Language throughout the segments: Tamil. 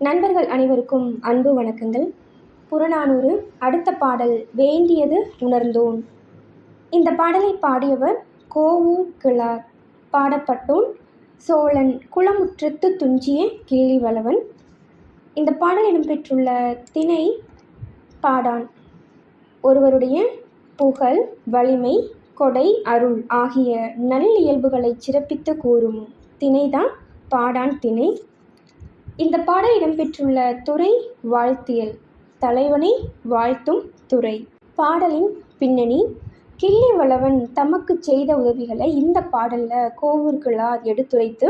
நண்பர்கள் அனைவருக்கும் அன்பு வணக்கங்கள். புறநானூறு அடுத்த பாடல் வேண்டியது உணர்ந்தோன் இந்த பாடலை பாடியவர் கோவூர் கிழார். பாடப்பட்டோன் சோழன் குளமுற்றத்து துஞ்சிய கிள்ளி வளவன் இந்த பாடல் இடம்பெற்றுள்ள திணை பாடான். ஒருவருடைய புகழ் வலிமை கொடை அருள் ஆகிய நல்லியல்புகளை சிறப்பித்து கூறும் திணைதான் பாடான் திணை. இந்த பாடல் இடம்பெற்றுள்ள துறை வாழ்த்தியல். தலைவனை வாழ்த்தும் துறை. பாடலின் பின்னணி கிள்ளிவளவன் தமக்கு செய்த உதவிகளை இந்த பாடலில் கோவூர்களார் எடுத்துரைத்து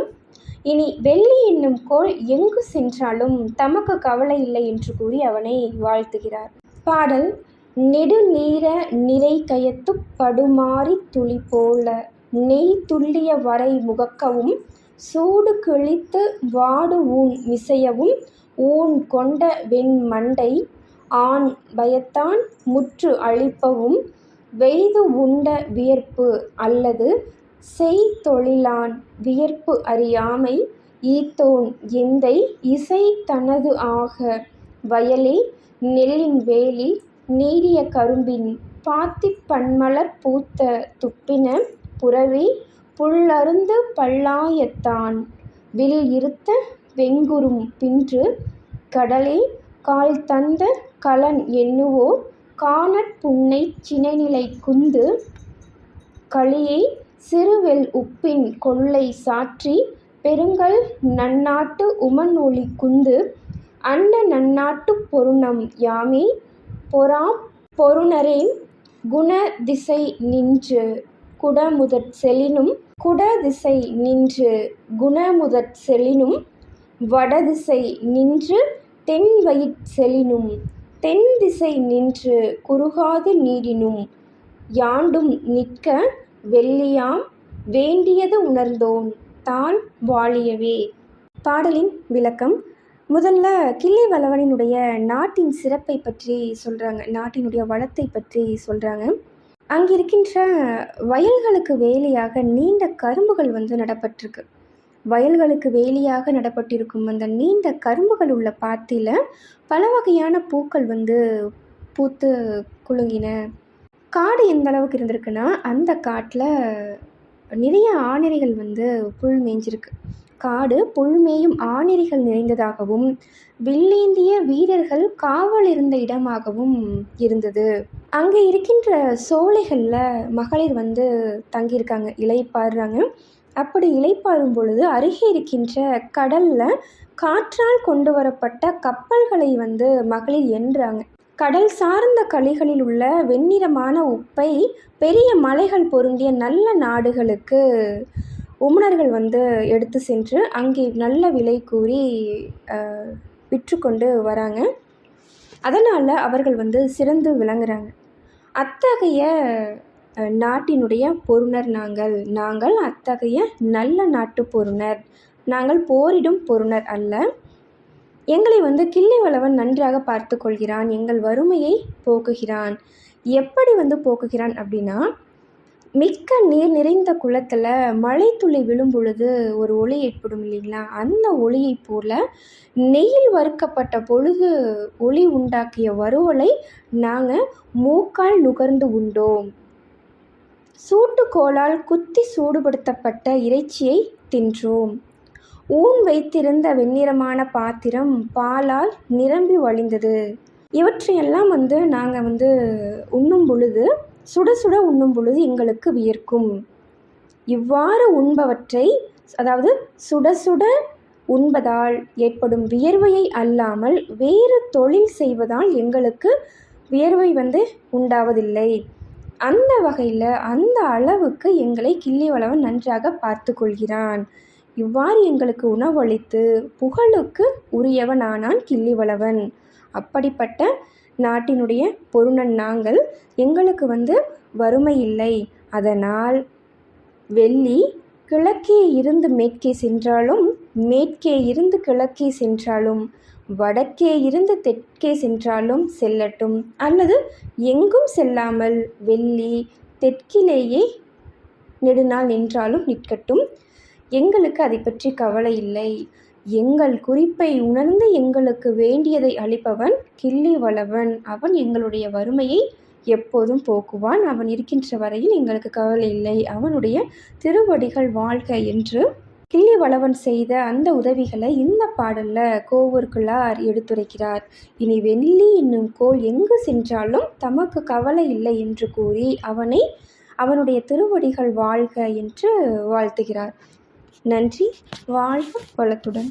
இனி வெள்ளி என்னும் கோள் எங்கு சென்றாலும் தமக்கு கவலை இல்லை என்று கூறி அவனை வாழ்த்துகிறார். பாடல் நெடுநீர நிறை கயத்துப் படுமாறி துளி போல நெய் துள்ளிய வரை முகக்கவும் சூடு கிழித்து வாடு ஊன் விசையவும் ஊன் கொண்ட வெண் மண்டை ஆண் பயத்தான் முற்று அழிப்பவும் வெய்து உண்ட வியர்ப்பு அல்லது செய்தொழிலான் வியர்ப்பு அறியாமை ஈத்தோன் எந்தை இசை தனது ஆக வயலே நெல்லின் வேலி நீடிய கரும்பின் பாத்திப் பன்மலர் பூத்த துப்பின புறவி புல்லருந்து பல்லாயத்தான். வில் இருத்த வெங்குறும் பின்று கடலே கால் தந்த கலன் எண்ணுவோர் காணற் புன்னைச் சினைநிலை குந்து களியை சிறுவெள் உப்பின் கொள்ளை சாற்றி பெருங்கல் நன்னாட்டு உமன்ஒளி குந்து அன்ன நன்னாட்டுப் பொருநம் யாமே? பொறாப் பொருநரேம் குணதிசை நின்று குடமுதற் செலினும் குடதிசை நின்று குணமுதற் செலினும் வடதிசை நின்று தென்வயிற் செலினும் தென்திசை நின்று குறுகாது நீடினும் யாண்டும் நிற்க வெள்ளியாம் வேண்டியது உணர்ந்தோன் தான் வாழியவே. பாடலின் விளக்கம் முதல்ல கிள்ளிவளவனினுடைய நாட்டின் சிறப்பை பற்றி சொல்கிறாங்க நாட்டினுடைய வளத்தை பற்றி சொல்கிறாங்க அங்கே இருக்கின்ற வயல்களுக்கு வேலியாக நீண்ட கரும்புகள் வந்து நடப்பட்டிருக்கு. வயல்களுக்கு வேலியாக நடப்பட்டிருக்கும் அந்த நீண்ட கரும்புகள் உள்ள பாத்தியில் பல வகையான பூக்கள் வந்து பூத்து குலுங்கின. காடு எந்த அளவுக்கு இருந்திருக்குன்னா அந்த காட்டில் நிறைய ஆணிரைகள் வந்து புல் மேய்ஞ்சிருக்கு. காடு புல்மேயும் ஆணிரைகள் நிறைந்ததாகவும் வில்லேந்திய வீரர்கள் காவல் இருந்த இடமாகவும் இருந்தது. அங்கே இருக்கின்ற சோலைகளில் மகளிர் வந்து தங்கியிருக்காங்க இலைப்பாடுறாங்க அப்படி இலைப்பாறும் பொழுது அருகே இருக்கின்ற கடலில் காற்றால் கொண்டு வரப்பட்ட கப்பல்களை வந்து மகளிர் என்றாங்க. கடல் சார்ந்த களிகளில் உள்ள வெண்ணிறமான உப்பை பெரிய மலைகள் பொருந்திய நல்ல நாடுகளுக்கு உமணர்கள் வந்து எடுத்து சென்று அங்கே நல்ல விலை கூறி விற்று கொண்டு வராங்க. அதனால் அவர்கள் வந்து சிறந்து விளங்குறாங்க. அத்தகைய நாட்டினுடைய பொருணர் நாங்கள். நாங்கள் அத்தகைய நல்ல நாட்டு பொருணர். நாங்கள் போரிடும் பொருணர் அல்ல. எங்களை வந்து கிள்ளி வளவன் நன்றாக பார்த்து கொள்கிறான். எங்கள் வறுமையை போக்குகிறான். எப்படி வந்து போக்குகிறான் அப்படின்னா மிக்க நீர் நிறைந்த குளத்தில் மழை துளி விழும் பொழுது ஒரு ஒளி ஏற்படும் இல்லைங்களா? அந்த ஒளியைப் போல நெய்யில் வறுக்கப்பட்ட பொழுது ஒளி உண்டாக்கிய வறுவலை நாங்கள் மூக்கால் நுகர்ந்து உண்டோம். சூட்டுக்கோளால் குத்தி சூடுபடுத்தப்பட்ட இறைச்சியை தின்றோம். ஊன் வைத்திருந்த வெண்ணிறமான பாத்திரம் பாலால் நிரம்பி வழிந்தது. இவற்றையெல்லாம் வந்து நாங்கள் வந்து உண்ணும் பொழுது சுட சுட உண்ணும் பொழுது எங்களுக்கு வியர்க்கும். இவ்வாறு உண்பவற்றை அதாவது சுட சுட உண்பதால் ஏற்படும் வியர்வையை அல்லாமல் வேறு தொழில் செய்வதால் எங்களுக்கு வியர்வை வந்து உண்டாவதில்லை. அந்த வகையில் அந்த அளவுக்கு எங்களை கிள்ளிவளவன் நன்றாக பார்த்து கொள்கிறான் இவ்வாறு எங்களுக்கு உணவளித்து புகழுக்கு உரியவனானான் கிள்ளிவளவன். அப்படிப்பட்ட நாட்டினுடைய பொருணன் நாங்கள். எங்களுக்கு வந்து வறுமை இல்லை. அதனால் வெள்ளி கிழக்கே இருந்து மேற்கே சென்றாலும் மேற்கே இருந்து கிழக்கே சென்றாலும் வடக்கே இருந்து தெற்கே சென்றாலும் செல்லட்டும். அல்லது எங்கும் செல்லாமல் வெள்ளி தெற்கிலேயே நெடுநாள் நின்றாலும் நிற்கட்டும். எங்களுக்கு அதை பற்றி கவலை இல்லை. எங்கள் குறிப்பை உணர்ந்து எங்களுக்கு வேண்டியதை அளிப்பவன் கிள்ளி வளவன். அவன் எங்களுடைய வறுமையை எப்போதும் போக்குவான். அவன் இருக்கின்ற வரையில் எங்களுக்கு கவலை இல்லை. அவனுடைய திருவடிகள் வாழ்க என்று கிள்ளி வளவன் செய்த அந்த உதவிகளை இந்த பாடல்ல கோவூர்குள்ளார் எடுத்துரைக்கிறார். இனி வெள்ளி என்னும் கோல் எங்கு சென்றாலும் தமக்கு கவலை இல்லை என்று கூறி அவனை அவனுடைய திருவடிகள் வாழ்க என்று வாழ்த்துகிறார். நன்றி. வாழ்க வளத்துடன்.